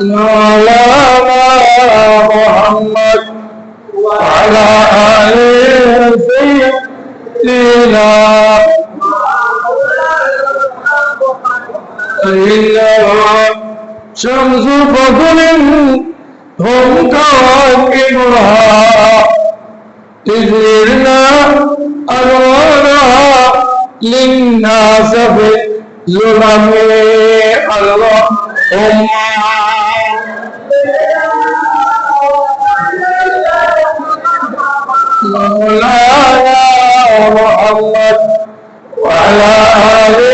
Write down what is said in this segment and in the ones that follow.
مولانا محمد وعلى آله سيدنا إنها شمس فضل هم كواكبها تجرنا أنوارها للناس في ظلم اللهم محمد وعلى آله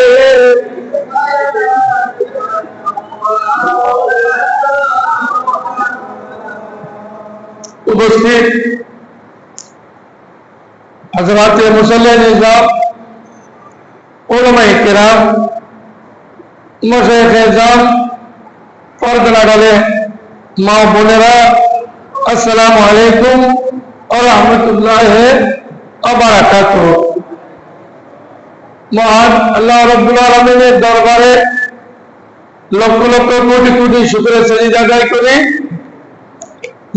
उपस्थित हजरात मुसल निज़ाम कराम मशेख निज़ाम डाले माँ बोनेरा असलकुम और रहमत लाबरकू মহান আল্লাহ রব্বুল আলমিনের দরবারে লক্ষ লক্ষ কোটি কোটি শুক্রের সাজি আদায় করি।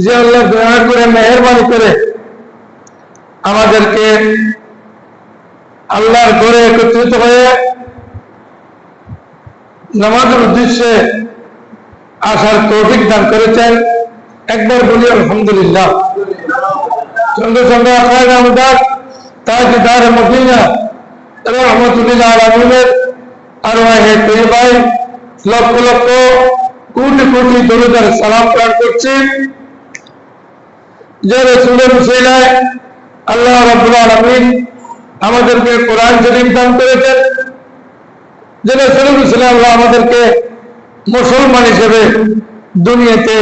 যে আল্লাহ দয়া করে, মেহরবানি করে আমাদেরকে আল্লাহর ঘরে একত্রিত হয়ে নামাজের উদ্দেশ্যে আসার তৌফিক দান করেছেন। একবার বলি, আলহামদুলিল্লাহ। সঙ্গে সঙ্গে আখায় আমাদের তাজ দার মদিনা রহমতুল্লাহ আলমিনের আর হে তৈবাই লক্ষ লক্ষ কোটি কোটি দরুদার সালাম প্রাণ করছি। যে রসুলের আল্লাহ রব্বুল আলমিন আমাদেরকে কোরআন শরীফ দান করেছেন। যে রসুলের মুসিলায় আল্লাহ আমাদেরকে মুসলমান হিসেবে দুনিয়াতে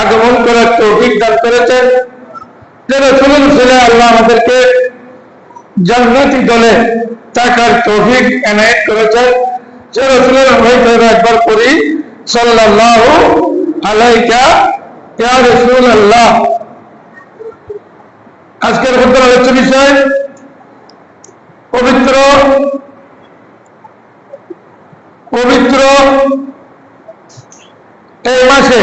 আগমন করার তৌফিক দান করেছেন। যে রসুলের মুসিলায় আল্লাহ আমাদেরকে জান্নাতি দলে থাকার তৌফিক এনায়েত করেছেন। সে রসুলের হয়তো একবার করি সাল্লাহ আলাইকা ইয়া রসুল আল্লাহ আজকের মধ্যে আলোচ্য বিষয় পবিত্র পবিত্র এই মাসে,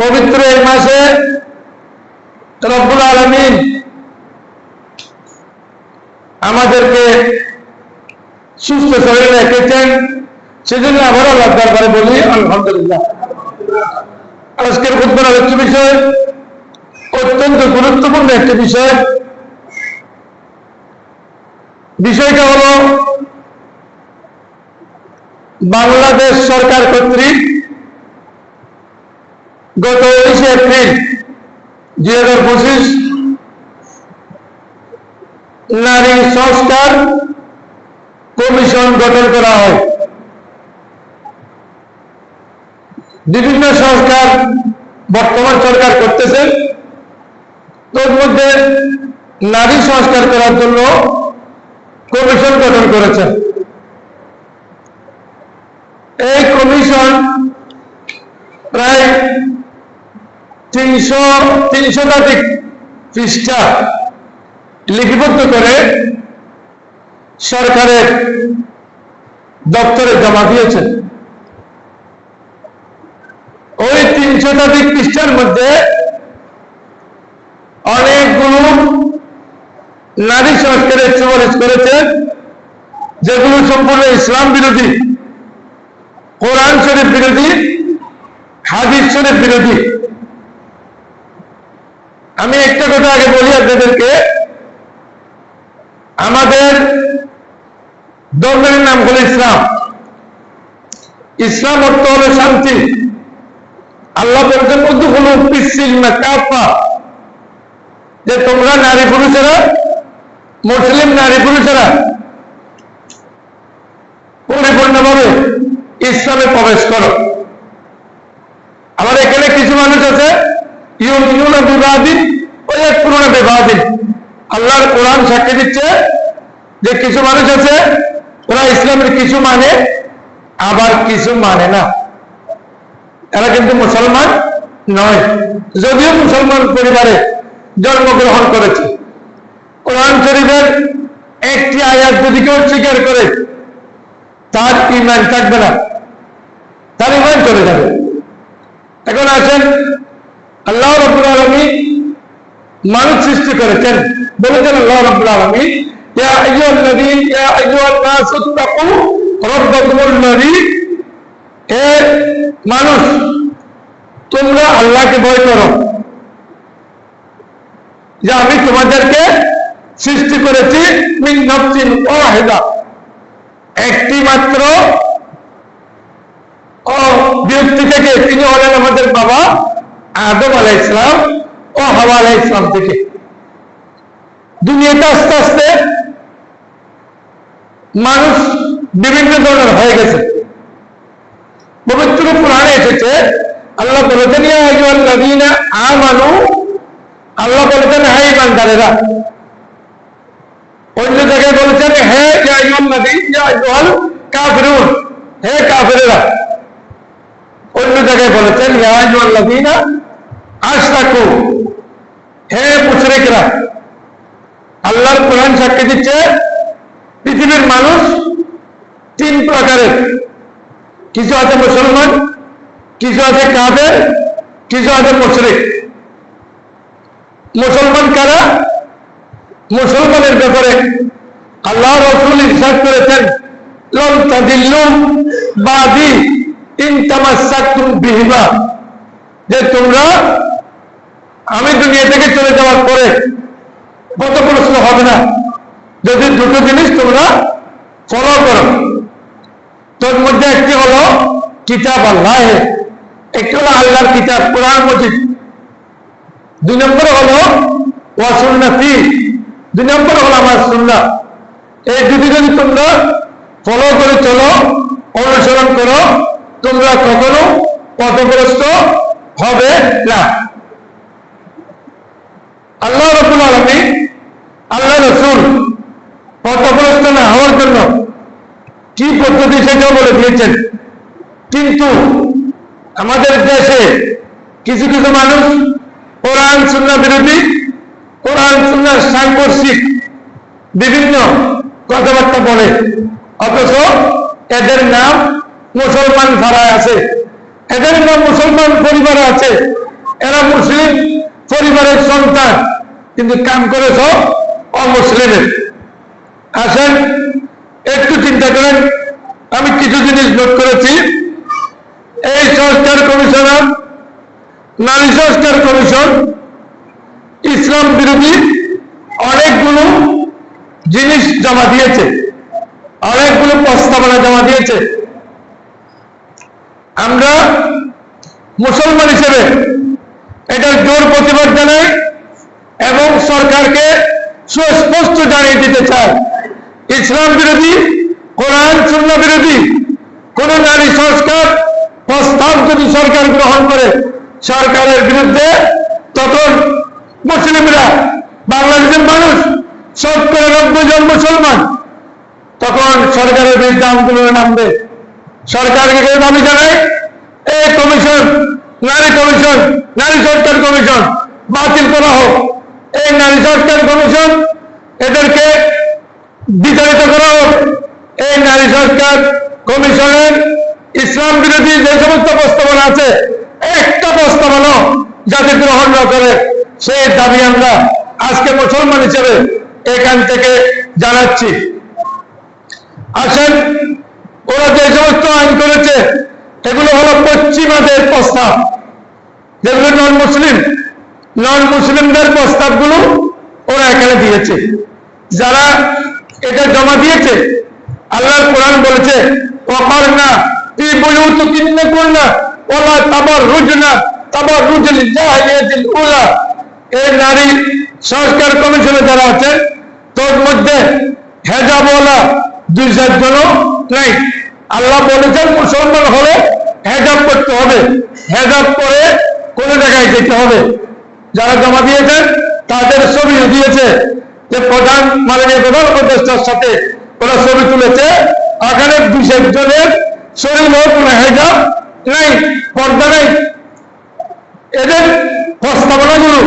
পবিত্র এই মাসে রব্বুল আলমিন আমাদেরকে সুস্থ শরীরে রেখেছেন। সেজন্য আবার আল্লাহ দরবারে বলি, আলহামদুলিল্লাহ। আজকের উদ্বোধন আলোচ্য বিষয়, অত্যন্ত গুরুত্বপূর্ণ একটি বিষয়। বিষয়টা হল বাংলাদেশ সরকার কর্তৃক গত উনিশে এপ্রিল দুই হাজার পঁচিশ নারী সংস্কার কমিশন গঠন করা হয়। বিভিন্ন সংস্কার বর্তমান সরকার করতেছে। তোর মধ্যে নারী সংস্কার করার জন্য কমিশন গঠন করেছে। এই কমিশন প্রায় তিনশো তিন শতাধিক পৃষ্ঠা লিপিবদ্ধ করে সরকারের দপ্তরে জমা দিয়েছেন। ওই তিন শতাধিক পৃষ্ঠার মধ্যে অনেকগুলো নারী সংস্কারের সুপারিশ করেছেন যেগুলো সম্পূর্ণ ইসলাম বিরোধী, কোরআন শরীফ বিরোধী, হাদিস শরীফ বিরোধী। আমি একটা কথা আগে বলি আপনাদেরকে আমাদের ধর্মের নাম হল ইসলাম। ইসলাম অর্থ হলো শান্তি। আল্লাহ বলছেন হলো পিসিল না যে, তোমরা নারী পুরুষেরা, মুসলিম নারী পুরুষেরা পরিপূর্ণভাবে ইসলামে প্রবেশ করো। আবার এখানে কিছু মানুষ আছে, ইউন ইউন বিবাদিন ওই এক পুরোনো বিবাদিন আল্লাহর কোরআন সাক্ষী দিচ্ছে যে কিছু মানুষ আছে, ওরা ইসলামের কিছু মানে আবার কিছু মানে না। এরা কিন্তু মুসলমান নয়। যদিও মুসলমান পরিবারে জন্মগ্রহণ করেছে। কোরআন শরীফের একটি আয়াত যদি কেউ স্বীকার করে, তার ইমান থাকবে না। তার ইমান চলে যাবে। এখন আছেন আল্লাহ রব্বুল আলমী মানুষ সৃষ্টি করেছেন। বলেছেন আল্লাহ রাব্বুল আলামিন ইয়া আইয়ুহাল্লাযী ইয়া আইয়ুহান-নাস তাকু রাব্বাকুমুল্লাযী হে মানুষ? তোমরা আল্লাহকে ভয় করো। যে আমি তোমাদেরকে সৃষ্টি করেছি মিন নফসিন ওয়াহিদা। একটি মাত্র ও বিরক্তি থেকে তিনি হলেন আমাদের বাবা আদম আলাইহিস সালাম ও হাওয়া আলাইহিস সালাম থেকে। দুনিয়াতে আস্তে আস্তে মানুষ বিভিন্ন ধরনের হয়ে গেছে। পবিত্র পুরাণে এসেছে, আল্লাহ বলেছেন আমানু আল্লাহ বলেছেন, হে ইমানদারেরা অন্য জায়গায় বলেছেন, হে কাফিরুন হে কাফিরেরা অন্য জায়গায় বলেছেন আশরাকু হে মুশরিকরা আল্লাহর কোরআন সাক্ষী দিচ্ছে, পৃথিবীর মানুষ তিন প্রকারের। কিছু আছে মুসলমান, কিছু আছে কাদের কিছু আছে মুশরিক। মুসলমান কারা? মুসলমানের ব্যাপারে আল্লাহ রসুল ইরশাদ করেছেন, লম তাদিল্লু যে তোমরা আমি দুনিয়া থেকে চলে যাওয়ার পরে পথপ্রস্ত হবে না। যদি দুটো জিনিস তোমরা ফলো করো, তোর মধ্যে একটি হলো কিতাব আল্লাহ। একটি হলো আল্লাহর কিতাব, কোরআন মজিদ দুই নম্বর হলো ওয়াসুন্নাতি দুই নম্বর হলো আমার সুন্না এই দুটি যদি তোমরা ফলো করে চলো, অনুসরণ করো, তোমরা কখনো পথগ্রস্ত হবে না। আল্লাহ রবুল আলমী আল্লাহ রসুল পথগ্রস্ত না হওয়ার জন্য কি পদ্ধতি সেটাও বলে দিয়েছেন। কিন্তু আমাদের দেশে কিছু কিছু মানুষ কোরআন সুন্না বিরোধী, কোরআন সুন্নার সাংঘর্ষিক বিভিন্ন কথাবার্তা বলে। অথচ এদের নাম মুসলমান ভাড়ায় আছে। এদের নাম মুসলমান পরিবারে আছে। এরা মুসলিম পরিবারের সন্তান। কিন্তু কাম করেছ অমুসলিমের আসেন, একটু চিন্তা করেন। আমি কিছু জিনিস নোট করেছি। এই সংস্কার কমিশনার, নারী সংস্কার কমিশন, ইসলাম বিরোধী অনেকগুলো জিনিস জমা দিয়েছে। অনেকগুলো প্রস্তাবনা জমা দিয়েছে। আমরা মুসলমান হিসেবে এটার জোর প্রতিবাদ জানাই এবং সরকারকে সুস্পষ্ট জানিয়ে দিতে চাই ইসলাম বিরোধী, কোরআন শূন্য বিরোধী, কোন নারী সংস্কার, প্রস্তাব যদি সরকার গ্রহণ করে সরকারের বিরুদ্ধে, তখন মুসলিমরা, বাংলাদেশের মানুষ শতকরা নব্বই জন মুসলমান, তখন সরকারের বিরুদ্ধে আন্দোলনে নামবে। সরকারকে দাবি জানায় এই কমিশন, নারী কমিশন, নারী সরকার কমিশন, বাতিল করা হোক। এই নারী সরকার কমিশন এদেরকে বিচারিত করা হোক। এই নারী সরকার কমিশনের ইসলাম বিরোধী যে সমস্ত প্রস্তাবনা আছে, একটা প্রস্তাবনা যাতে গ্রহণ না করে, সেই দাবি আমরা আজকে মুসলমান হিসেবে এখান থেকে জানাচ্ছি। আসেন, ওরা যে সমস্ত আইন করেছে, এগুলো হলো পশ্চিমাদের প্রস্তাব। যেগুলো নন মুসলিম নন মুসলিমদের প্রস্তাবগুলো ওরা এখানে দিয়েছে। যারা এটা জমা দিয়েছে, আল্লাহর কোরআন বলেছে অকর না কি বলেও তো কিনে করনা ওলা তাবার রুজ না তাবার রুজ জাহিলিয়াতিল উলা এই নারী সংস্কার কমিশনে যারা আছে, তোর মধ্যে হেজাবওয়ালা দুই চারজনও নেই। আল্লাহ বলেছেন, মুসলমান হলে হেজাব করতে হবে। হেজাব করে কোন জায়গায় যেতে হবে। যারা জমা দিয়েছেন তাদের ছবিও দিয়েছে যে প্রধান মাননীয় প্রধান উপদেষ্টার সাথে ওরা ছবি তুলেছে। ওখানে বিশেষ একজনের শরীর কোনো হেজাব নাই, পর্দা নাই। এদের প্রস্তাবনাগুলো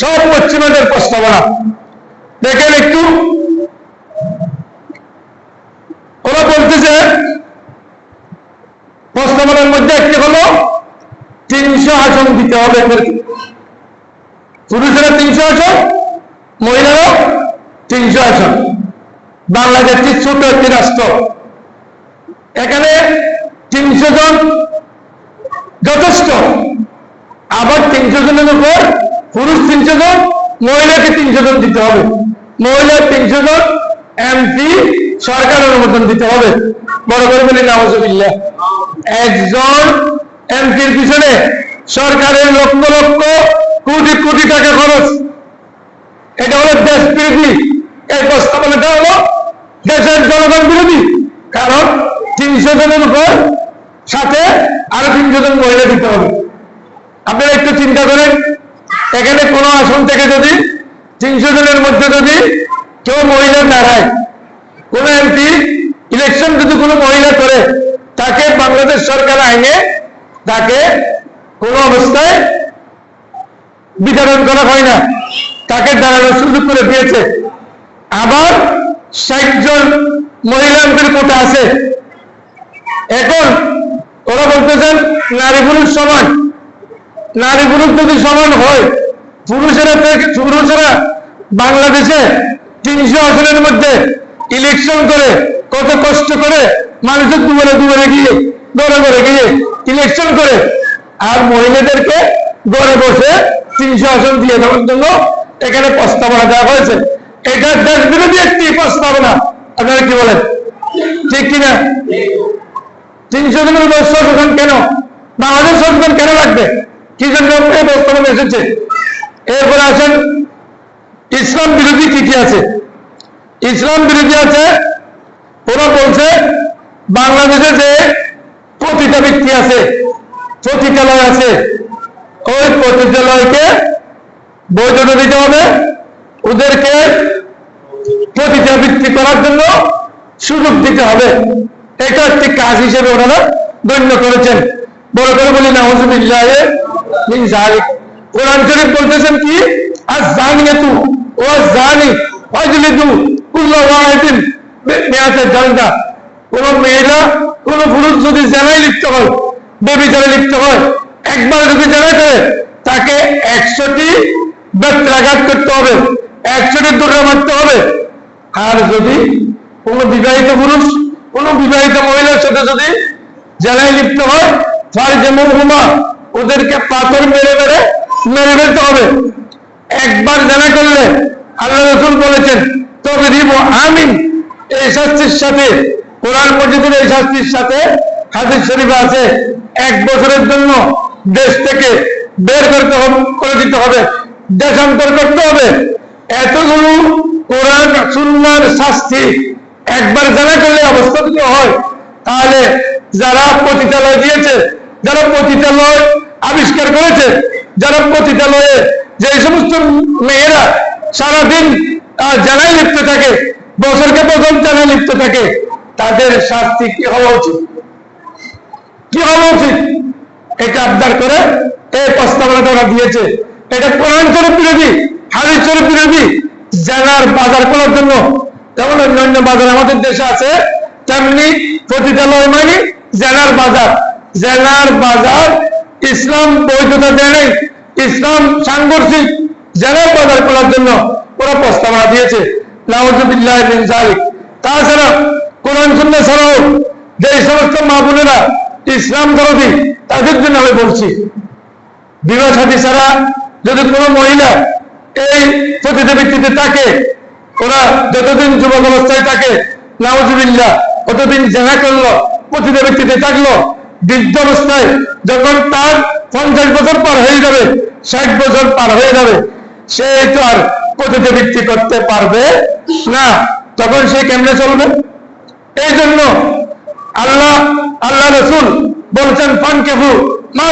সব পশ্চিমাদের প্রস্তাবনা। দেখেন একটু। ওরা বলতেছে, প্রস্তাবনার মধ্যে একটি হলো, তিনশো আসন দিতে হবে পুরুষেরা তিনশো আসন মহিলারাও তিনশো আসন বাংলাদেশ একটি ছোট একটি রাষ্ট্র। এখানে তিনশো জন যথেষ্ট। আবার তিনশো জনের উপর পুরুষ তিনশো জন, মহিলাকে তিনশো জন দিতে হবে। মহিলা তিনশো জন, এমপি সরকার অনুমোদন দিতে হবে। বড় করে বলি নামজবিল্লা একজন এমপির পিছনে সরকারের লক্ষ লক্ষ কোটি কোটি টাকা খরচ। এটা হলো দেশ বিরোধী। এই প্রস্তাবনাটা হলো দেশের জনগণ বিরোধী। কারণ তিনশো জনের উপর সাথে আরও তিনশো জন মহিলা দিতে হবে। আপনারা একটু চিন্তা করেন, এখানে কোন আসন থেকে যদি তিনশো জনের মধ্যে যদি কেউ মহিলা দাঁড়ায় কোন এমপি, ইলেকশন যদি কোনো মহিলা করে, তাকে বাংলাদেশ সরকার আইনে তাকে কোন অবস্থায় বিতরণ করা হয় না। তাকে দাঁড়ানোর সুযোগ করে দিয়েছে। আবার ষাট জন মহিলা এমপির কোটা আছে। এখন ওরা বলতেছেন, নারী পুরুষ সমান। নারী পুরুষ যদি সমান হয়, পুরুষেরা পুরুষেরা বাংলাদেশে তিনশো আসনের মধ্যে ইলেকশন করে কত কষ্ট করে মানুষের দুয়ারে দুয়ারে গিয়ে ঘরে ঘরে গিয়ে ইলেকশন করে। আর মহিলাদেরকে ঘরে বসে তিনশো আসন দিয়ে দেওয়ার জন্য এখানে প্রস্তাবনা দেওয়া হয়েছে। এটা দেশ বিরোধী একটি প্রস্তাবনা। আপনারা কি বলেন? ঠিক কিনা? তিনশো জনের সংশোধন কেন? বাংলাদেশ সংশোধন কেন লাগবে? কি জন্য এই প্রস্তাবনা এসেছে? এরপরে আসেন, ইসলাম বিরোধী কি কি আছে? ইসলাম বিরোধী আছে, ওরা বলছে, বাংলাদেশে যে প্রতিটা ব্যক্তি আছে পতিতালয় আছে ওই বৈধতা দিতে হবে। ওদেরকে করার জন্য সুযোগ দিতে হবে। এটা একটি কাজ হিসেবে ওনারা গণ্য করেছেন। বড় করে বলি কোরআন শরীফ বলতেছেন কি? আর জানিয়ে তু ও জানি হজলি তু কুল্ল ওয়াহিদিন। মেয়াতে জানটা কোন মেয়েরা, কোন পুরুষ যদি জানাই লিপ্ত হয়, বেবিচারে লিপ্ত হয় একবার যদি জানা করে তাকে একশোটি ব্যত্রাঘাত করতে হবে, একশোটি দুর্গা মারতে হবে। আর যদি কোন বিবাহিত পুরুষ, কোন বিবাহিত মহিলার সাথে যদি জেলায় লিপ্ত হয়, তার যেমন হুমা ওদেরকে পাথর মেরে মেরে মেরে ফেলতে হবে। একবার জানা করলে আল্লাহ রসুল বলেছেন তবে দিব আমিন। এই শাস্তির সাথে, কোরআন মসজিদের এই শাস্তির সাথে হাদিস শরীফে আছে, এক বছরের জন্য দেশ থেকে বের করতে করে দিতে হবে, দেশান্তর করতে হবে। এতগুলো কোরআন সুন্নার শাস্তি একবার জানা করলে অবস্থা হয়। তাহলে যারা পতিতালয় দিয়েছে, যারা পতিতালয় আবিষ্কার করেছে, যারা পতিতালয়ে যে সমস্ত মেয়েরা সারাদিন জানাই লিপ্ত থাকে, বছরকে বছর জানাই লিপ্ত থাকে, তাদের শাস্তি কি হওয়া উচিত? কি হওয়া উচিত? এটা আবদার করে এই প্রস্তাবনাটা ওরা দিয়েছে। এটা কোরআন শরীফ বিরোধী, হাদিস শরীফ বিরোধী বাজার করার জন্য। যেমন অন্যান্য বাজার আমাদের দেশে আছে, তেমনি মানে বাজার। বাজার ইসলাম বৈধতা দেয় ইসলাম সাংঘর্ষিক বাজার করার জন্য ওরা প্রস্তাবনা দিয়েছে। তাছাড়া কোরআন শূন্য ছাড়াও যে সমস্ত মা বোনেরা ইসলাম দরদি তাদের জন্য আমি বলছি বিবাহ সাথী ছাড়া যদি কোনো মহিলা এই প্রতিটা ব্যক্তিতে থাকে, ওরা যতদিন যুবক অবস্থায় থাকে নাউজুবিল্লা ততদিন জেনা করল প্রতিটা ব্যক্তিতে থাকল, বৃদ্ধ অবস্থায় যখন তার পঞ্চাশ বছর পার হয়ে যাবে, ষাট বছর পার হয়ে যাবে, সে তো আর প্রতিটা ব্যক্তি করতে পারবে না। তখন সে কেমনে চলবে? এই জন্য রসুল বলছেন ফানকেফু মা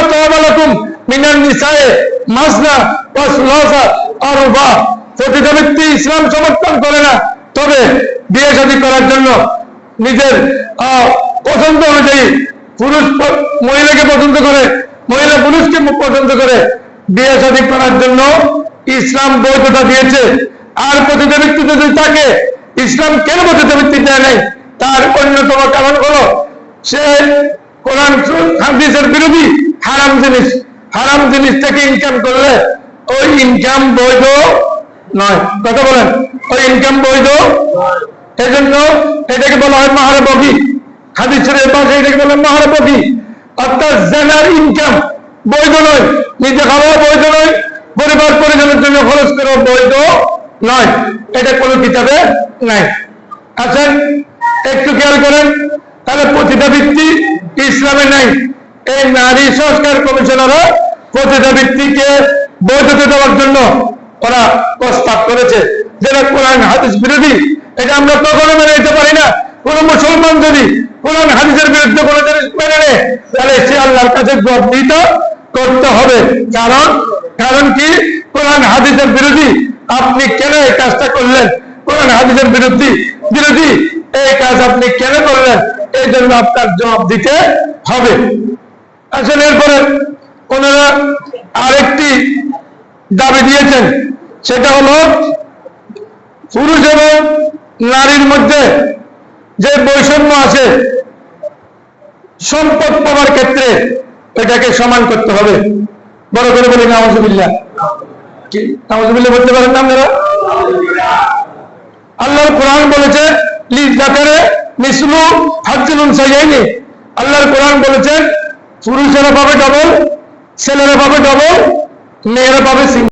মিনান নিসায়ে আর প্রতিটা ব্যক্তি ইসলাম সমর্থন করে না, তবে বিয়ে করার জন্য নিজের পছন্দ অনুযায়ী পুরুষ মহিলাকে পছন্দ করে, মহিলা পুরুষকে পছন্দ করে বিয়ে করার জন্য ইসলাম বৈধতা দিয়েছে। আর প্রতিটা ব্যক্তি যদি তাকে ইসলাম কেন প্রতিটা ব্যক্তি দেয় নাই, তার অন্যতম কারণ হলো সে কোরআন হাদিসের বিরোধী, হারাম জিনিস হারাম জিনিস থেকে ইনকাম করলে ওই ইনকাম বৈধ নয়। কথা বলেন, ওই ইনকাম বৈধ এই জন্য এটাকে বলা হয় মাহারা বগি হাদিস পাশে এটাকে বলা মাহারা বগি অর্থাৎ জেনার ইনকাম বৈধ নয়, নিজে খাওয়া বৈধ নয়, পরিবার পরিজনের জন্য খরচ করা বৈধ নয়। এটা কোনো কিতাবে নাই। আচ্ছা একটু খেয়াল করেন তাহলে প্রতিটা ব্যক্তি ইসলামে নাই? এই নারী সংস্কার কমিশনারও প্রতিটা ব্যক্তিকে বৈধতা দেওয়ার জন্য ওরা প্রস্তাব করেছে। যেটা কোরআন, হাদিস বিরোধী, এটা আমরা কখনো মেনে নিতে পারি না। কোন মুসলমান যদি কোরআন, হাদিসের বিরুদ্ধে কোনো জিনিস মেনে নেয়, তাহলে সে আল্লাহর কাছে গর্বিত করতে হবে। কারণ কারণ কি? কোরআন, হাদিসের বিরোধী, আপনি কেন এই কাজটা করলেন? কোরআন, হাদিসের বিরোধী বিরোধী এই কাজ আপনি কেন করলেন? এই জন্য আপনার জবাব দিতে হবে। আসলে এরপরে ওনারা আরেকটি দাবি দিয়েছেন। সেটা হলো, পুরুষ এবং নারীর মধ্যে যে বৈষম্য আছে, সম্পদ পাওয়ার ক্ষেত্রে এটাকে সমান করতে হবে। বড় করে বলি নামাজুবিল্লাহ কি? নামাজুবিল্লাহ বলতে পারেন না আপনারা? আল্লাহর কোরআন বলেছে লিজ আল্লাহর কোরআন বলেছেন পুরুষেরা পাবে ডবল ছেলেরা পাবে ডবল মেয়েরা পাবে